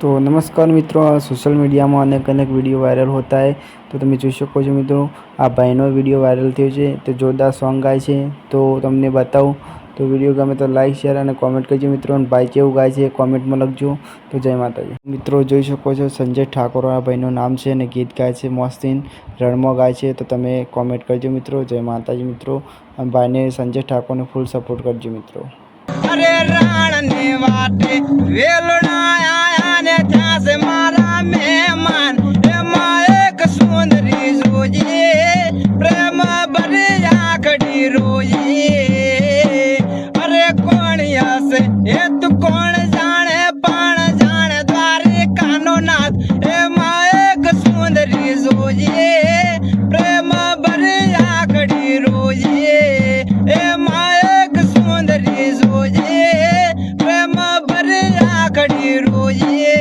તો નમસ્કાર મિત્રો સોશિયલ મીડિયામાં અનેક અનેક વીડિયો વાયરલ હોતા હોય તો તમે જોઈ શકો છો મિત્રો, આ ભાઈનો વીડિયો વાયરલ થયો છે, તે જોરદાર સોંગ ગાય છે. તો તમને બતાવું તો વીડિયો ગમે તો લાઈક શેર અને કોમેન્ટ કરજો મિત્રો. અને ભાઈ કેવું ગાય છે કોમેન્ટમાં લખજો. તો જય માતાજી. મિત્રો જોઈ શકો છો સંજય ઠાકોર આ ભાઈનું નામ છે અને ગીત ગાય છે મોસ્તીન. રણમાં ગાય છે તો તમે કોમેન્ટ કરજો મિત્રો. જય માતાજી મિત્રો. અને ભાઈને સંજય ઠાકોરને ફૂલ સપોર્ટ કરજો મિત્રો. સુંદરી જોજે. પ્રેમ ભરી આખડી રોજે. હશે એ તું કોણ જાણે? પણ જાણે દ્વારિકાનો નાથ. એમાં એક સુંદરી જોઈએ પ્રેમ ભરી આખડી રોજે એમાં એક સુંદરી જોઈએ પ્રેમ ભરી આખડી રોજે